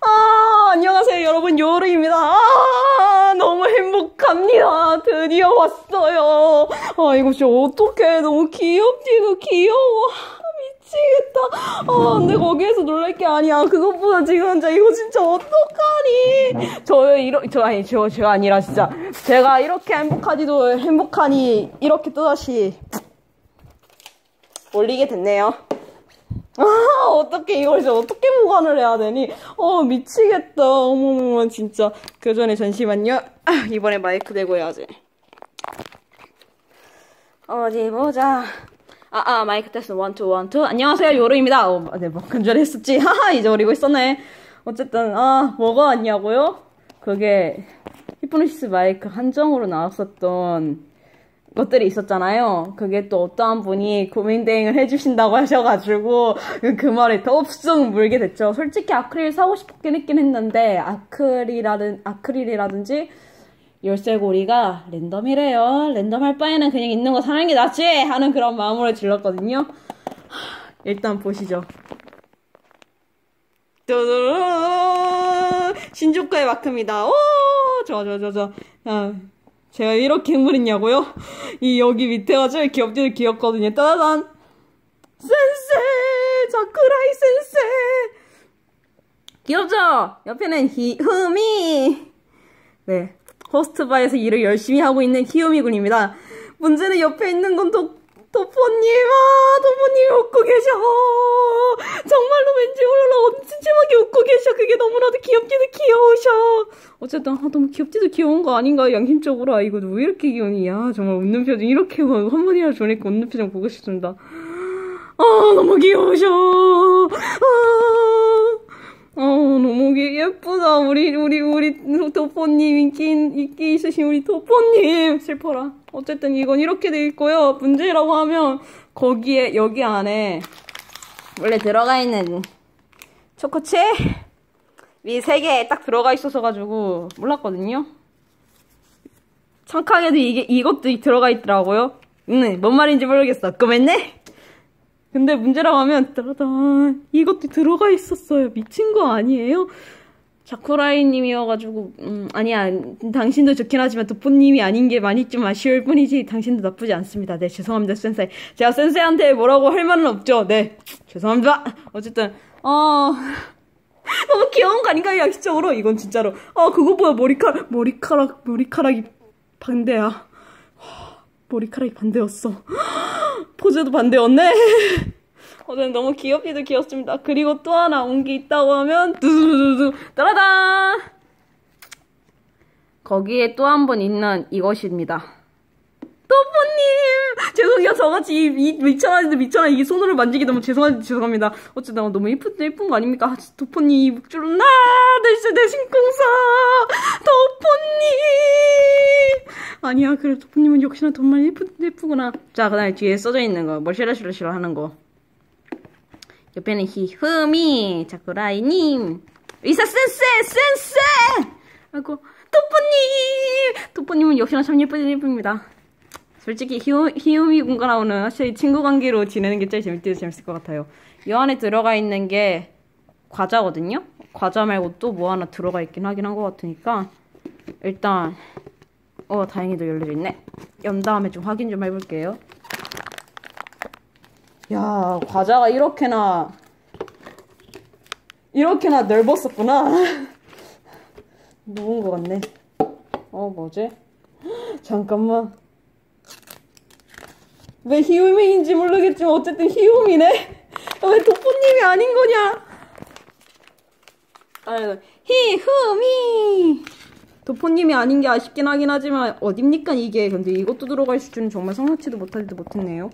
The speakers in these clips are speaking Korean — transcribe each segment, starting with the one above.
아, 안녕하세요, 여러분. 요르입니다. 아, 너무 행복합니다. 드디어 왔어요. 아, 이거 진짜 어떡해. 너무 귀엽지도 귀여워. 미치겠다. 아, 근데 거기에서 놀랄 게 아니야. 그것보다 지금 진짜 이거 진짜 어떡하니. 저, 이러, 저, 아니, 저, 저 아니라 진짜. 제가 이렇게 행복하지도 행복하니, 이렇게 또다시 올리게 됐네요. 아, 어떻게 이걸 이제 어떻게 보관을 해야 되니? 어, 미치겠다. 어머머머, 진짜. 그 전에 잠시만요. 아, 이번에 마이크 대고 해야지. 어디 보자. 아, 아, 마이크 테스트 원, 투, 원, 투. 안녕하세요, 요루입니다. 어, 네, 뭐, 근절에 했었지. 하하, 잊어버리고 있었네. 어쨌든, 아, 뭐가 왔냐고요? 그게, 히프노시스 마이크 한정으로 나왔었던 것들이 있었잖아요. 그게 또 어떠한 분이 고민대행을 해주신다고 하셔가지고 그 말에 더욱 물게 됐죠. 솔직히 아크릴 사고 싶긴 했긴 했는데 아크릴이라든 아크릴이라든지 열쇠고리가 랜덤이래요. 랜덤 할 바에는 그냥 있는 거 사는 게 낫지 하는 그런 마음으로 질렀거든요. 일단 보시죠. 신주가의 마크입니다. 오, 좋아, 좋아, 좋아, 좋아. 제가 이렇게 행물했냐고요? 이 여기 밑에가 제일 귀엽기도 귀엽거든요. 따단! 센세! 자크라이 센세! 귀엽죠? 옆에는 히, 흠이! 네. 호스트바에서 일을 열심히 하고 있는 히우미 군입니다. 문제는 옆에 있는 건 도, 도포님, 아, 도포님이 웃고 계셔. 정말로 왠지 오늘라 엄침침하게 웃고 계셔. 너무나도 귀엽기도 귀여우셔. 어쨌든, 아, 너무 귀엽지도 귀여운 거 아닌가, 양심적으로. 아, 이거 왜 이렇게 귀여우니? 야, 정말 웃는 표정, 이렇게 한 번이나 주니까 웃는 표정 보고 싶습니다. 아, 너무 귀여우셔. 아. 어, 너무 예쁘다. 우리, 우리, 우리, 도포님, 인기, 인기 있으신 우리 도포님. 슬퍼라. 어쨌든 이건 이렇게 돼 있고요. 문제라고 하면, 거기에, 여기 안에, 원래 들어가 있는 초코칩? 위세 개 딱 들어가 있어서 가지고, 몰랐거든요. 창카에도 이게, 이것도 들어가 있더라고요. 응, 뭔 말인지 모르겠어. 끔했네? 근데 문제라고 하면 따라단 이것도 들어가 있었어요. 미친 거 아니에요? 자쿠라이님이어가지고 음, 아니야 당신도 좋긴 하지만 도포님이 아닌 게 많이 좀 아쉬울 뿐이지 당신도 나쁘지 않습니다. 네 죄송합니다 센세이 제가 센세이한테 뭐라고 할 말은 없죠. 네 죄송합니다. 어쨌든 어 너무 귀여운 거 아닌가요 양식적으로 이건 진짜로 아 그거 보여 머리카락 머리카락 머리카락이 반대야 머리카락이 반대였어. 포즈도 반대였네. 어제는 너무 귀엽기도 귀엽습니다. 그리고 또 하나 온 게 있다고 하면 두두두두 따라단 거기에 또 한 번 있는 이것입니다. 또뽀님! 죄송해요. 저같이 이, 이 미쳐나는데 미쳐나 이 손으로 만지기 너무 죄송한데 죄송합니다. 어쨌든 너무 이쁜 예쁜 거 아닙니까? 도포님 이 목줄은 나내 진짜 내 신공사! 도포님! 아니야 그래 도포님은 역시나 정말 예쁜 예쁘구나. 자 그다음에 뒤에 써져 있는 거 뭐시라시라시라 하는 거. 옆에는 히흠이 자꾸라이님. 의사 센세 센세! 아이고 도포님! 도포님은 역시나 참 예쁜 예쁩니다 솔직히 히우, 히우미 군과 나오는 확실히 친구 관계로 지내는 게 제일 재밌기도 재밌을 것 같아요. 이 안에 들어가 있는 게 과자거든요? 과자 말고 또 뭐 하나 들어가 있긴 하긴 한 것 같으니까 일단 어 다행히도 열려 있네. 연 다음에 좀 확인 좀 해볼게요. 야 과자가 이렇게나 이렇게나 넓었었구나. 녹은 것 같네. 어 뭐지? 잠깐만. 왜 히우미인지 모르겠지만 어쨌든 히우미네. 왜 도포님이 아닌 거냐? 아, 히후미. 도포님이 아닌 게 아쉽긴 하긴 하지만 어딥니까 이게. 근데 이것도 있을 줄은 정말 상상치도 못하지도 못했네요.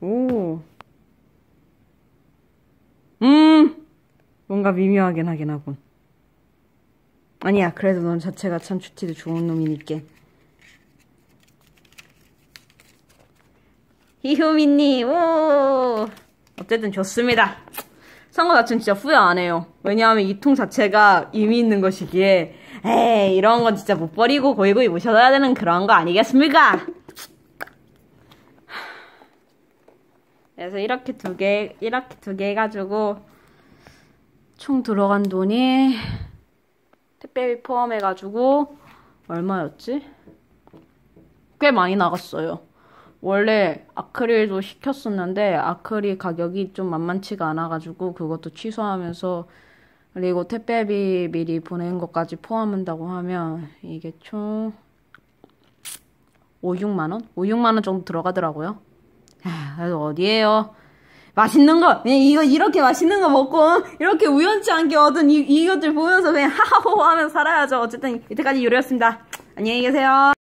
오. 음. 뭔가 미묘하긴 하긴 하군. 아니야, 그래도 넌 자체가 참 좋지도 좋은 놈이니까. 히후미님, 오! 어쨌든 좋습니다. 선거 자체는 진짜 후회 안 해요. 왜냐하면 이 통 자체가 의미 있는 것이기에, 에이, 이런 건 진짜 못 버리고 고이고이 모셔둬야 되는 그런 거 아니겠습니까? 그래서 이렇게 두 개, 이렇게 두개 해가지고 총 들어간 돈이 택배비 포함해가지고 얼마였지? 꽤 많이 나갔어요. 원래 아크릴도 시켰었는데 아크릴 가격이 좀 만만치가 않아가지고 그것도 취소하면서 그리고 택배비 미리 보낸 것까지 포함한다고 하면 이게 총 5, 6만원? 5, 6만원 정도 들어가더라고요. 아, 그래서 어디에요? 맛있는 거, 이거 이렇게 맛있는 거 먹고 이렇게 우연치 않게 얻은 이, 이것들 보면서 그냥 하하호호 하면서 살아야죠. 어쨌든 이때까지 요리였습니다. 안녕히 계세요.